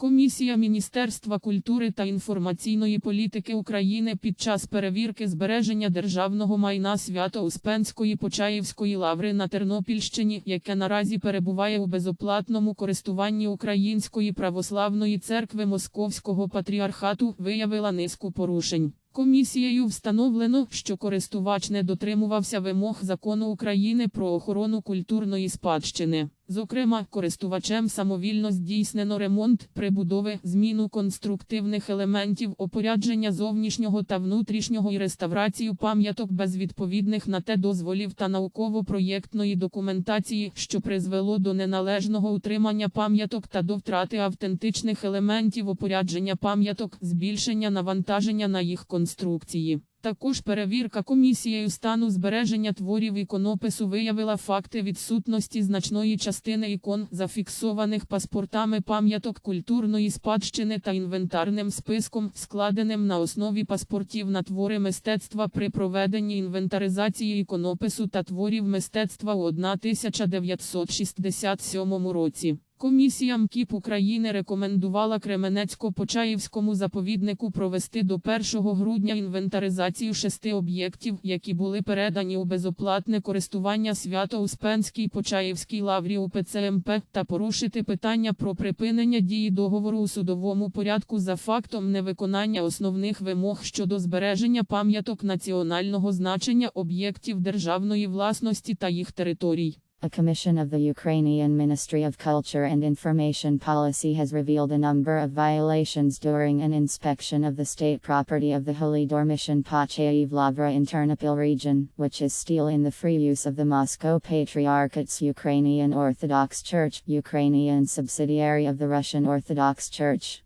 Комісія Міністерства культури та інформаційної політики України під час перевірки збереження державного майна Свято-Успенської Почаївської лаври на Тернопільщині, яке наразі перебуває у безоплатному користуванні Української православної церкви Московського патріархату, виявила низку порушень. Комісією встановлено, що користувач не дотримувався вимог закону України про охорону культурної спадщини. Зокрема, користувачем самовільно здійснено ремонт, прибудови, зміну конструктивних елементів, опорядження зовнішнього та внутрішнього і реставрацію пам'яток без відповідних на те дозволів та науково-проєктної документації, що призвело до неналежного утримання пам'яток та до втрати автентичних елементів опорядження пам'яток, збільшення навантаження на їх конструкції. Також перевірка комісією стану збереження творів іконопису виявила факти відсутності значної частини ікон, зафіксованих паспортами пам'яток культурної спадщини та інвентарним списком, складеним на основі паспортів на твори мистецтва при проведенні інвентаризації іконопису та творів мистецтва у 1967 році. Комісія МКІП України рекомендувала Кременецько-Почаївському заповіднику провести до 1 грудня інвентаризацію шести об'єктів, які були передані у безоплатне користування Свято-Успенській Почаївській лаврі УПЦ МП та порушити питання про припинення дії договору у судовому порядку за фактом невиконання основних вимог щодо збереження пам'яток національного значення об'єктів державної власності та їх територій. A commission of the Ukrainian Ministry of Culture and Information Policy has revealed a number of violations during an inspection of the state property of the Holy Dormition Pachayev Lavra in Ternopil region, which is still in the free use of the Moscow Patriarchate's Ukrainian Orthodox Church, Ukrainian subsidiary of the Russian Orthodox Church.